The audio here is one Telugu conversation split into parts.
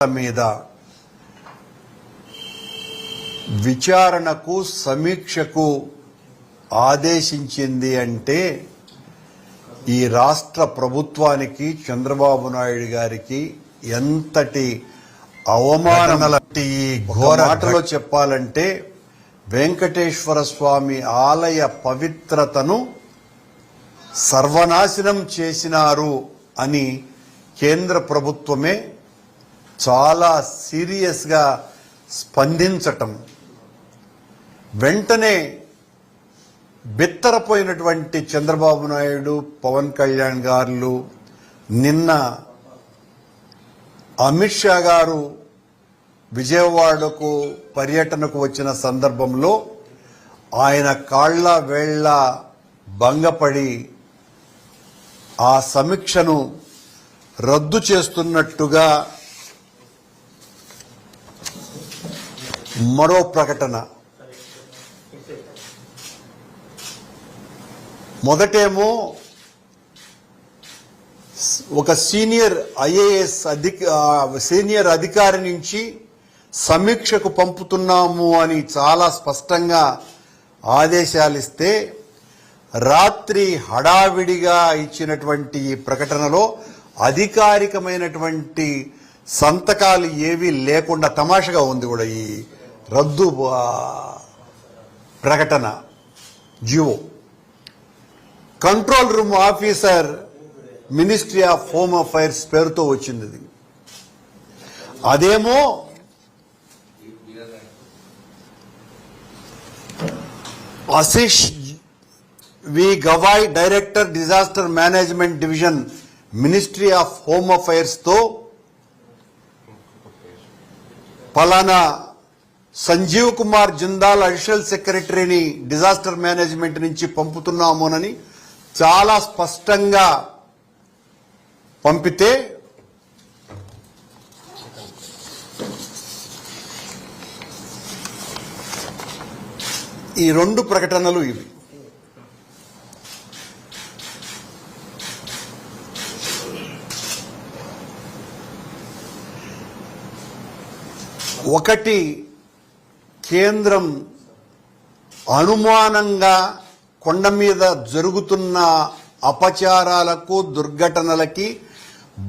మీద విచారణకు సమీక్షకు ఆదేశించింది అంటే ఈ రాష్ట్ర ప్రభుత్వానికి చంద్రబాబు నాయుడు గారికి ఎంతటి అవమానమలంటి ఈ ఘోర మాటలో చెప్పాలంటే వెంకటేశ్వర స్వామి ఆలయ పవిత్రతను సర్వనాశనం చేసినారు అని కేంద్ర ప్రభుత్వమే చాలా సీరియస్గా స్పందించటం. వెంటనే బిత్తరపోయినటువంటి చంద్రబాబు నాయుడు పవన్ కళ్యాణ్ గారు నిన్న అమిత్ షా గారు విజయవాడకు పర్యటనకు వచ్చిన సందర్భంలో ఆయన కాళ్ళ వేళ్ళ భంగపడి ఆ సమీక్షను రద్దు చేస్తున్నట్టుగా మరో ప్రకటన. మొదటేమో ఒక సీనియర్ ఐఏఎస్ అధిక సీనియర్ అధికారి నుంచి సమీక్షకు పంపుతున్నాము అని చాలా స్పష్టంగా ఆదేశాలు ఇస్తే రాత్రి హడావిడిగా ఇచ్చినటువంటి ఈ ప్రకటనలో అధికారికమైనటువంటి సంతకాలు ఏవి లేకుండా తమాషగా ఉంది కూడా ఈ రద్దు ప్రకటన Jio control room officer ministry of home affairs పేరుతో వచ్చింది ఇది. అదేమో Ashish V Gawai director disaster management division ministry of home అఫైర్స్తో పలానా సంజీవ్ కుమార్ జిందాల్ అడిషనల్ సెక్రటరీని డిజాస్టర్ మేనేజ్మెంట్ నుంచి పంపుతున్నామోనని చాలా స్పష్టంగా పంపితే ఈ రెండు ప్రకటనలు ఇవి. ఒకటి కేంద్రం అనుమానంగా కొండ మీద జరుగుతున్న అపచారాలకు దుర్ఘటనలకి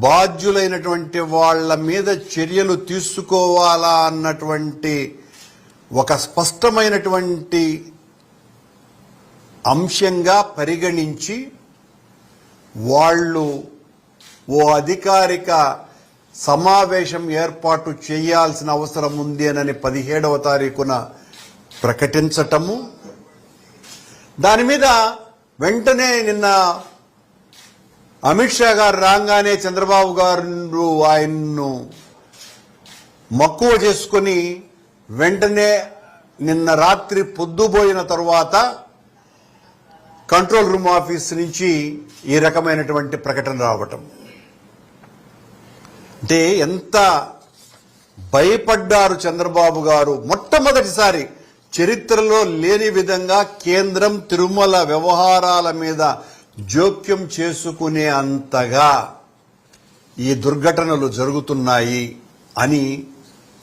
బాధ్యులైనటువంటి వాళ్ళ మీద చర్యలు తీసుకోవాలా అన్నటువంటి ఒక స్పష్టమైనటువంటి అంశంగా పరిగణించి వాళ్ళు ఓ అధికారిక సమావేశం ఏర్పాటు చేయాల్సిన అవసరం ఉంది అని పదిహేడవ తారీఖున ప్రకటించటము. దాని మీద వెంటనే నిన్న అమిత్ షా గారు రాగానే చంద్రబాబు గారు ఆయన్ను మక్కువ చేసుకుని వెంటనే నిన్న రాత్రి పొద్దుపోయిన తరువాత కంట్రోల్ రూమ్ ఆఫీస్ నుంచి ఈ రకమైనటువంటి ప్రకటన రావటం. అంటే ఎంత భయపడ్డారు చంద్రబాబు గారు? మొట్టమొదటిసారి చరిత్రలో లేని విధంగా కేంద్రం తిరుమల వ్యవహారాల మీద జోక్యం చేసుకునే అంతగా ఈ దుర్ఘటనలు జరుగుతున్నాయి అని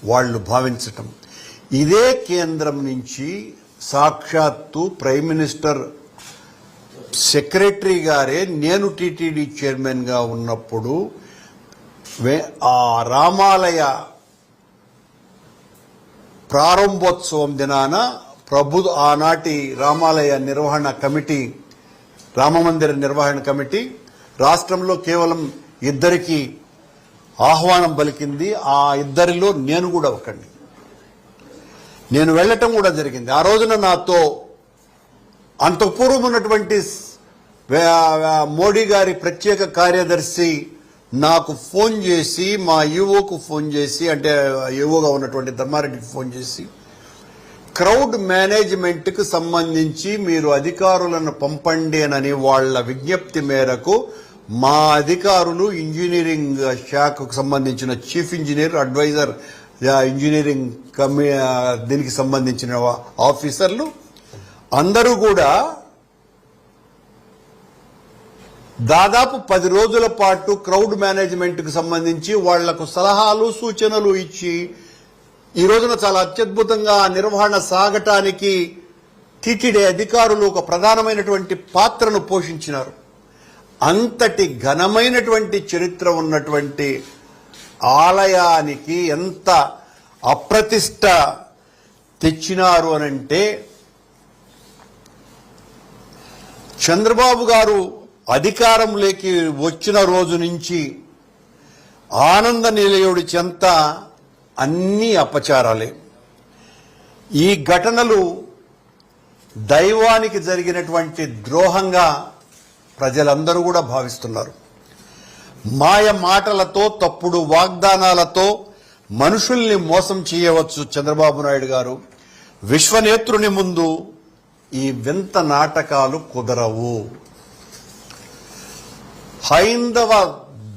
వాళ్ళు భావించటం. ఇదే కేంద్రం నుంచి సాక్షాత్తు ప్రైమ్ మినిస్టర్ సెక్రటరీ గారే నేను టీటీడీ చైర్మన్గా ఉన్నప్పుడు ఆ రామాలయ ప్రారంభోత్సవం దినాన ప్రభు ఆనాటి రామాలయ నిర్వహణ కమిటీ రామమందిర నిర్వహణ కమిటీ రాష్ట్రంలో కేవలం ఇద్దరికి ఆహ్వానం పలికింది. ఆ ఇద్దరిలో నేను కూడా ఒకండి నేను వెళ్ళటం కూడా జరిగింది. ఆ రోజున నాతో అంతపూర్వం ఉన్నటువంటి మోడీ గారి ప్రత్యేక కార్యదర్శి నాకు ఫోన్ చేసి మా ఈవోకు ఫోన్ చేసి అంటే ఈవోగా ఉన్నటువంటి ధర్మారెడ్డికి ఫోన్ చేసి క్రౌడ్ మేనేజ్మెంట్కు సంబంధించి మీరు అధికారులను పంపండి అని వాళ్ళ విజ్ఞప్తి మేరకు మా అధికారులు ఇంజనీరింగ్ శాఖకు సంబంధించిన చీఫ్ ఇంజనీర్ అడ్వైజర్ ఇంజనీరింగ్ కమి దీనికి సంబంధించిన ఆఫీసర్లు అందరూ కూడా దాదాపు పది రోజుల పాటు క్రౌడ్ మేనేజ్మెంట్కి సంబంధించి వాళ్ళకు సలహాలు సూచనలు ఇచ్చి ఈ రోజున చాలా అత్యద్భుతంగా నిర్వహణ సాగటానికి టీటీడీ అధికారులు ఒక ప్రధానమైనటువంటి పాత్రను పోషించినారు. అంతటి ఘనమైనటువంటి చరిత్ర ఉన్నటువంటి ఆలయానికి ఎంత అప్రతిష్ట తెచ్చినారు అనంటే చంద్రబాబు గారు అధికారంలోకి వచ్చిన రోజు నుంచి ఆనంద నిలయుడి చెంత అన్ని అపచారాలే. ఈ ఘటనలు దైవానికి జరిగినటువంటి ద్రోహంగా ప్రజలందరూ కూడా భావిస్తున్నారు. మాయ మాటలతో తప్పుడు వాగ్దానాలతో మనుషుల్ని మోసం చేయవచ్చు చంద్రబాబు నాయుడు గారు. విశ్వనేత్రుని ముందు ఈ వింత నాటకాలు కుదరవు. హైందవ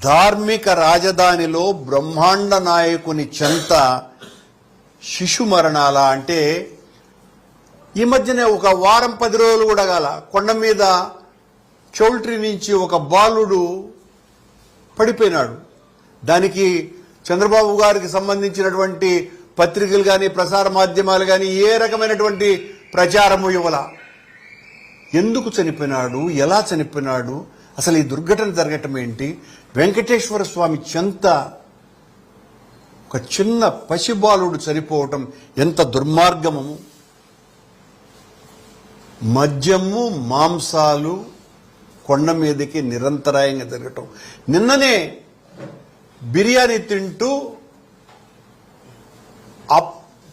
ధార్మిక రాజధానిలో బ్రహ్మాండ నాయకుని చెంత శిశు మరణాల అంటే ఈ మధ్యనే ఒక వారం పది రోజులు కూడా గల కొండ మీద చౌల్ట్రీ నుంచి ఒక బాలుడు పడిపోయినాడు. దానికి చంద్రబాబు గారికి సంబంధించినటువంటి పత్రికలు కానీ ప్రసార మాధ్యమాలు కానీ ఏ రకమైనటువంటి ప్రచారము ఇవ్వాల. ఎందుకు చనిపోయినాడు? ఎలా చనిపోయినాడు? అసలు ఈ దుర్ఘటన జరగటం ఏంటి? వెంకటేశ్వర స్వామి చెంత ఒక చిన్న పసిబాలుడు చనిపోవటం ఎంత దుర్మార్గము మద్యము మాంసాలు కొండ మీదకి నిరంతరాయంగా జరగటం నిన్ననే బిర్యానీ తింటూ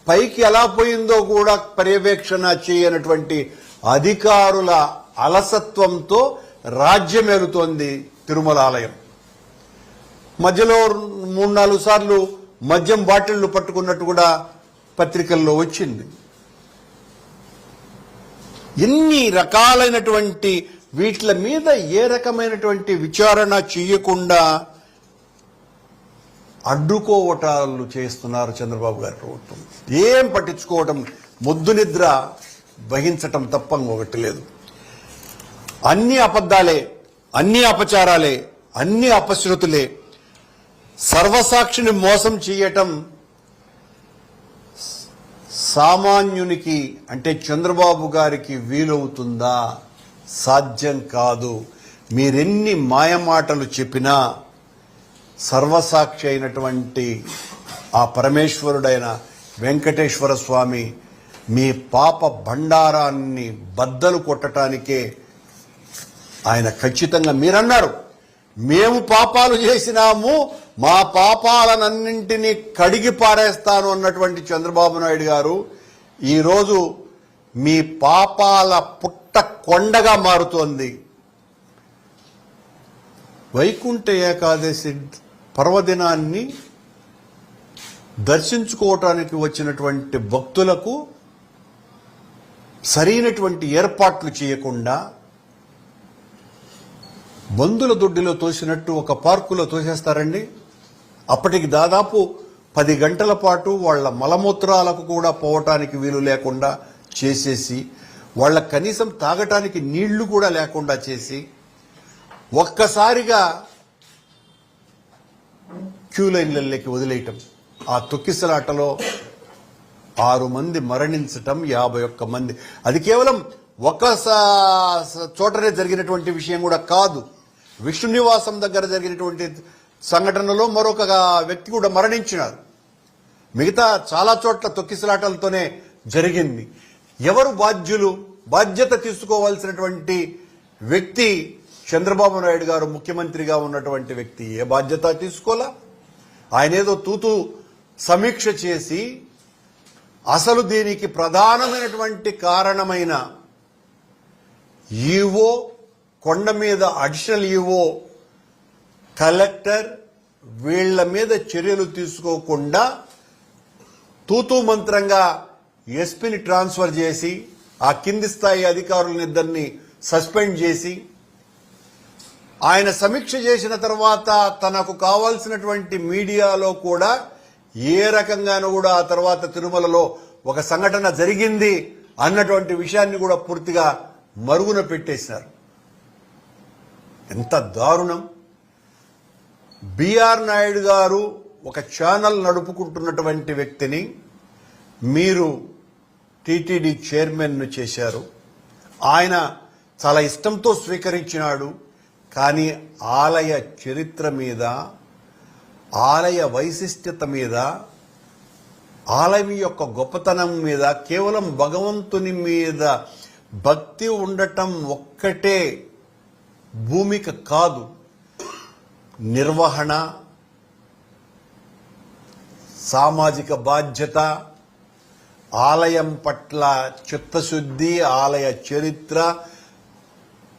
పైకి ఎలా పోయిందో కూడా పర్యవేక్షణ చేయనటువంటి అధికారుల అలసత్వంతో రాజ్యమేలుతోంది తిరుమల ఆలయం. మధ్యలో మూడు నాలుగు సార్లు మద్యం బాటిళ్ళు పట్టుకున్నట్టు కూడా పత్రికల్లో వచ్చింది. ఎన్ని రకాలైనటువంటి వీటి మీద ఏ రకమైనటువంటి విచారణ చేయకుండా అడ్డుకోవటాలు చేస్తున్నారు చంద్రబాబు గారి ప్రభుత్వం. ఏం పట్టించుకోవటం ముద్దు నిద్ర వహించటం తప్ప ఒకటి లేదు. అన్ని అబద్ధాలే అన్ని అపచారాలే అన్ని అపశృతులే. సర్వసాక్షిని మోసం చేయటం సామాన్యునికి అంటే చంద్రబాబు గారికి వీలవుతుందా? సాధ్యం కాదు. మీరెన్ని మాయమాటలు చెప్పినా సర్వసాక్షి అయినటువంటి ఆ పరమేశ్వరుడైన వెంకటేశ్వర స్వామి మీ పాప భండారాన్ని బద్దలు కొట్టడానికే ఆయన ఖచ్చితంగా మీరన్నారు. మేము పాపాలు చేసినాము మా పాపాలనన్నింటినీ కడిగి పారేస్తాను అన్నటువంటి చంద్రబాబు నాయుడు గారు ఈరోజు మీ పాపాల పుట్ట కొండగా మారుతోంది. వైకుంఠ ఏకాదశి పర్వదినాన్ని దర్శించుకోవటానికి వచ్చినటువంటి భక్తులకు సరైనటువంటి ఏర్పాట్లు చేయకుండా మందుల దొడ్డిలో తోసినట్టు ఒక పార్కులో తోసేస్తారండి. అప్పటికి దాదాపు పది గంటల పాటు వాళ్ళ మలమూత్రాలకు కూడా పోవటానికి వీలు లేకుండా చేసేసి వాళ్ళ కనీసం తాగటానికి నీళ్ళు కూడా లేకుండా చేసి ఒక్కసారిగా క్యూ లైన్లలోకి వదిలేయటం. ఆ తొక్కిసలాటలో ఆరు మంది మరణించటం యాభై ఒక్క మంది. అది కేవలం ఒక చోటనే జరిగినటువంటి విషయం కూడా కాదు. విష్ణు నివాసం దగ్గర జరిగినటువంటి సంఘటనలో మరొక వ్యక్తి కూడా మరణించినారు మిగతా చాలా చోట్ల తొక్కిసలాటలతోనే జరిగింది. ఎవరు బాధ్యులు బాధ్యత తీసుకోవాల్సినటువంటి వ్యక్తి చంద్రబాబు నాయుడు గారు ముఖ్యమంత్రిగా ఉన్నటువంటి వ్యక్తి ఏ బాధ్యత తీసుకోలా ఆయన ఏదో తూతు సమీక్ష చేసి అసలు దీనికి ప్రధానమైనటువంటి కారణమైన ఈవో కొండ మీద అడిషనల్ ఈవో కలెక్టర్ వీళ్ళ మీద చర్యలు తీసుకోకుండా తూతూ మంత్రంగా ఎస్పీని ట్రాన్స్ఫర్ చేసి ఆ కింది స్థాయి అధికారులనిద్దరిని సస్పెండ్ చేసి ఆయన సమీక్ష చేసిన తర్వాత తనకు కావాల్సినటువంటి మీడియాలో కూడా ఏ రకంగానూ కూడా ఆ తర్వాత తిరుమలలో ఒక సంఘటన జరిగింది అన్నటువంటి విషయాన్ని కూడా పూర్తిగా మరుగున పెట్టేసినారు ఎంత దారుణం. బిఆర్ నాయుడు గారు ఒక ఛానల్ నడుపుకుంటున్నటువంటి వ్యక్తిని మీరు టీటీడీ చైర్మన్ను చేశారు. ఆయన చాలా ఇష్టంతో స్వీకరించినాడు. కానీ ఆలయ చరిత్ర మీద ఆలయ వైశిష్ట్యత మీద ఆలయం యొక్క గొప్పతనం మీద కేవలం భగవంతుని మీద భక్తి ఉండటం ఒక్కటే భూమిక కాదు నిర్వహణ సామాజిక బాధ్యత ఆలయం పట్ల చిత్తశుద్ధి ఆలయ చరిత్ర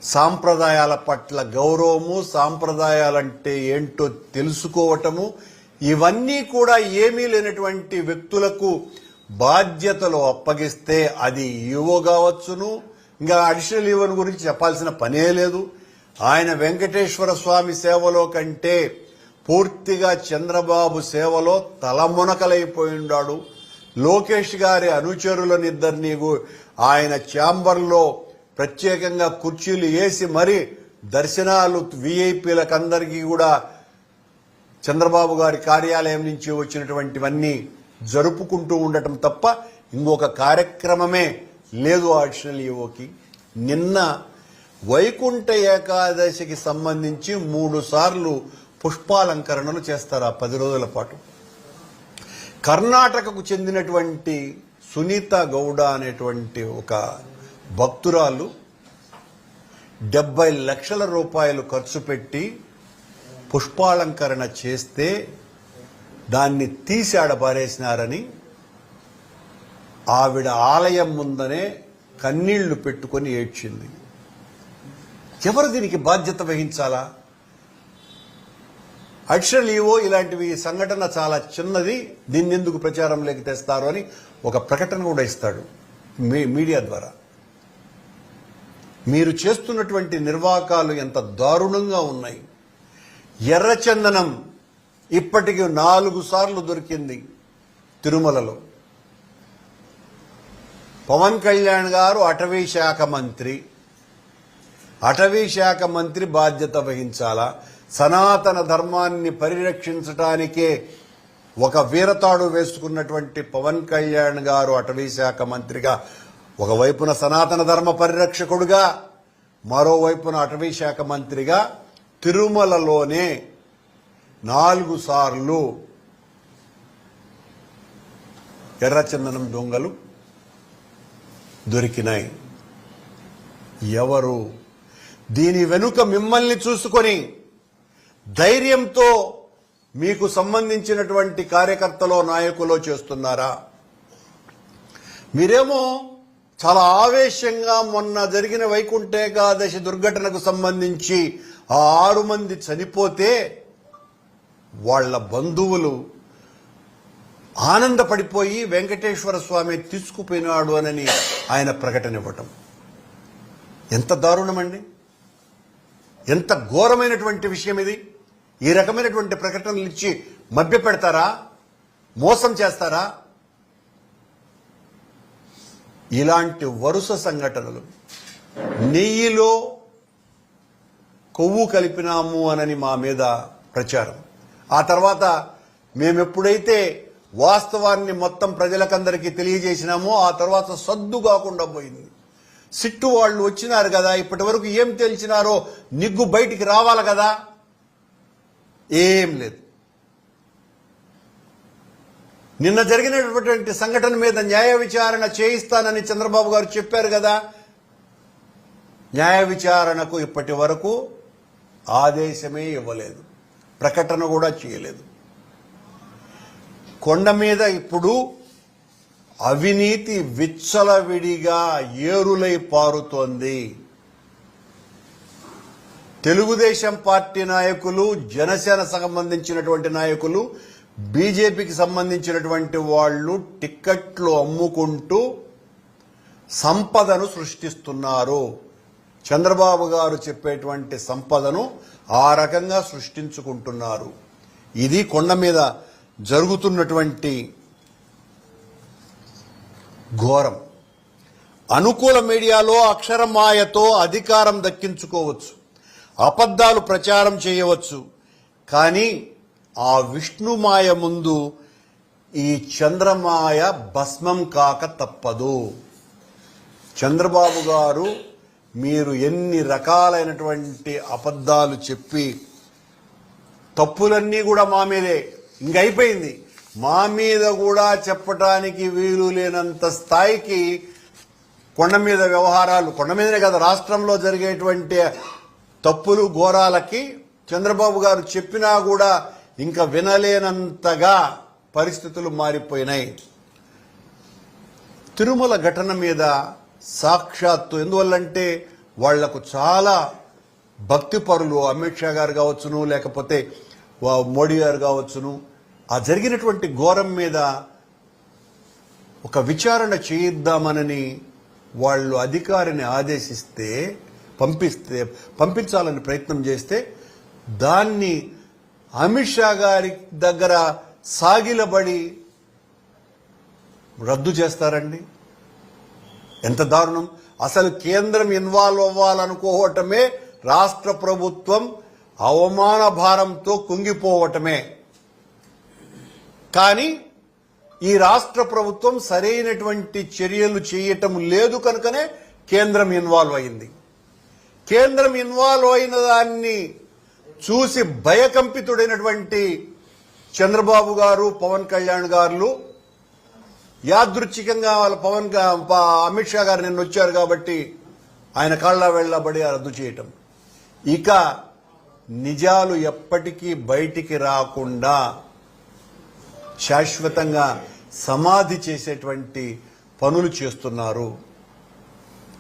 సాంప్రదాయాల పట్ల గౌరవము సాంప్రదాయాలంటే ఏంటో తెలుసుకోవటము ఇవన్నీ కూడా ఏమీ లేనటువంటి వ్యక్తులకు బాధ్యతలు అప్పగిస్తే అది ఈవో కావచ్చును. ఇంకా అడిషనల్ ఈవోని గురించి చెప్పాల్సిన పనే లేదు. ఆయన వెంకటేశ్వర స్వామి సేవలో కంటే పూర్తిగా చంద్రబాబు సేవలో తలమునకలైపోయిండాడు లోకేష్ గారి అనుచరులనిద్దరినీ ఆయన ఛాంబర్లో ప్రత్యేకంగా కుర్చీలు వేసి మరి దర్శనాలు విఐపీలకందరికీ కూడా చంద్రబాబు గారి కార్యాలయం నుంచి వచ్చినటువంటివన్నీ జరుపుకుంటూ ఉండటం తప్ప ఇంకొక కార్యక్రమమే లేదు అడిషనల్ ఈవోకి నిన్న వైకుంఠ ఏకాదశికి సంబంధించి మూడు సార్లు పుష్పాలంకరణలు చేస్తారు ఆ పది రోజుల పాటు. కర్ణాటకకు చెందినటువంటి సునీత గౌడ అనేటువంటి ఒక భక్తురాలు డెబ్బై లక్షల రూపాయలు ఖర్చు పెట్టి పుష్పాలంకరణ చేస్తే దాన్ని తీసి ఆడబారేసినారని ఆవిడ ఆలయం ముందనే కన్నీళ్ళు పెట్టుకొని ఏడ్చింది. ఎవరు దీనికి బాధ్యత వహించాలా? అడిషనల్ ఈవో ఇలాంటివి సంఘటన చాలా చిన్నది దీన్ని ఎందుకు ప్రచారంలోకి తెస్తారు అని ఒక ప్రకటన కూడా ఇస్తాడు మీ- మీడియా ద్వారా. మీరు చేస్తున్నటువంటి నిర్వాకాలు ఎంత దారుణంగా ఉన్నాయి. ఎర్రచందనం ఇప్పటికి నాలుగు సార్లు దొరికింది తిరుమలలో. పవన్ కళ్యాణ్ గారు అటవీ శాఖ మంత్రి. అటవీ శాఖ మంత్రి బాధ్యత వహించాలా? సనాతన ధర్మాన్ని పరిరక్షించటానికే ఒక వీరతాడు వేసుకున్నటువంటి పవన్ కళ్యాణ్ గారు అటవీ శాఖ మంత్రిగా ఒకవైపున సనాతన ధర్మ పరిరక్షకుడుగా మరోవైపున అటవీ శాఖ మంత్రిగా తిరుమలలోనే నాలుగు సార్లు ఎర్రచందనం దొంగలు దొరికినాయి. ఎవరు దీని వెనుక మిమ్మల్ని చూసుకొని ధైర్యంతో మీకు సంబంధించినటువంటి కార్యకర్తలో నాయకులో చేస్తున్నారా? మీరేమో చాలా ఆవేశంగా మొన్న జరిగిన వైకుంఠ ఏకాదశి దుర్ఘటనకు సంబంధించి ఆ ఆరు మంది చనిపోతే వాళ్ళ బంధువులు ఆనందపడిపోయి వెంకటేశ్వర స్వామి తీసుకుపోయినాడు అనని ఆయన ప్రకటన ఇవ్వటం. ఎంత దారుణమండి? ఎంత ఘోరమైనటువంటి విషయం ఇది? ఈ రకమైనటువంటి ప్రకటనలు ఇచ్చి మభ్య పెడతారా మోసం చేస్తారా? ఇలాంటి వరుస సంఘటనలు నెయ్యిలో కొవ్వు కలిపినాము అనని మా మీద ప్రచారం. ఆ తర్వాత మేమెప్పుడైతే వాస్తవాన్ని మొత్తం ప్రజలకందరికీ తెలియజేసినామో ఆ తర్వాత సద్దు కాకుండా పోయింది. సిట్టు వాళ్ళు వచ్చినారు కదా ఇప్పటి వరకు ఏం తెలిసినారో నిగ్గు బయటికి రావాలి కదా. ఏం లేదు. నిన్న జరిగినటువంటి సంఘటన మీద న్యాయ విచారణ చేయిస్తానని చంద్రబాబు గారు చెప్పారు కదా. న్యాయ విచారణకు ఇప్పటి వరకు ఆదేశమే ఇవ్వలేదు. ప్రకటన కూడా చేయలేదు. కొండ మీద ఇప్పుడు అవినీతి విచ్చలవిడిగా ఏరులై పారుతోంది. తెలుగుదేశం పార్టీ నాయకులు జనసేన సంబంధించినటువంటి నాయకులు బీజేపీకి సంబంధించినటువంటి వాళ్ళు టిక్కెట్లు అమ్ముకుంటూ సంపదను సృష్టిస్తున్నారు. చంద్రబాబు గారు చెప్పేటువంటి సంపదను ఆ రకంగా సృష్టించుకుంటున్నారు. ఇది కొండ మీద జరుగుతున్నటువంటి ఘోరం. అనుకూల మీడియాలో అక్షరమాయతో అధికారం దక్కించుకోవచ్చు. అబద్ధాలు ప్రచారం చేయవచ్చు. కానీ ఆ విష్ణుమాయ ముందు ఈ చంద్రమాయ భస్మం కాక తప్పదు. చంద్రబాబు గారు మీరు ఎన్ని రకాలైనటువంటి అబద్ధాలు చెప్పి తప్పులన్నీ కూడా మా మీదే. ఇంకైపోయింది మా మీద కూడా చెప్పటానికి వీలు లేనంత స్థాయికి కొండ మీద వ్యవహారాలు కొండ మీదనే కదా రాష్ట్రంలో జరిగేటువంటి తప్పులు ఘోరాలకి చంద్రబాబు గారు చెప్పినా కూడా ఇంకా వినలేనంతగా పరిస్థితులు మారిపోయినాయి. తిరుమల ఘటన మీద సాక్షాత్తు ఎందువల్లంటే వాళ్ళకు చాలా భక్తి పరులు అమిత్ షా గారు కావచ్చును లేకపోతే మోడీ గారు కావచ్చును ఆ జరిగినటువంటి ఘోరం మీద ఒక విచారణ చేయిద్దామనని వాళ్ళు అధికారిని ఆదేశిస్తే పంపిస్తే పంపించాలని ప్రయత్నం చేస్తే దాన్ని అమిత్ షా గారి దగ్గర సాగిలబడి రద్దు చేస్తారండి. ఎంత దారుణం. అసలు కేంద్రం ఇన్వాల్వ్ అవ్వాలనుకోవటమే రాష్ట్ర ప్రభుత్వం అవమాన భారంతో కుంగిపోవటమే. కానీ ఈ రాష్ట్ర ప్రభుత్వం సరైనటువంటి చర్యలు చేయటం లేదు కనుకనే కేంద్రం ఇన్వాల్వ్ అయింది. కేంద్రం ఇన్వాల్వ్ అయిన దాన్ని చూసి భయకంపితుడైనటువంటి చంద్రబాబు గారు పవన్ కళ్యాణ్ గారు యాదృచ్ఛికంగా వాళ్ళ పవన్ అమిత్ షా గారు నిన్న వచ్చారు కాబట్టి ఆయన కాళ్ళ వెళ్ళబడి రద్దు చేయటం. ఇక నిజాలు ఎప్పటికీ బయటికి రాకుండా శాశ్వతంగా సమాధి చేసేటువంటి పనులు చేస్తున్నారు.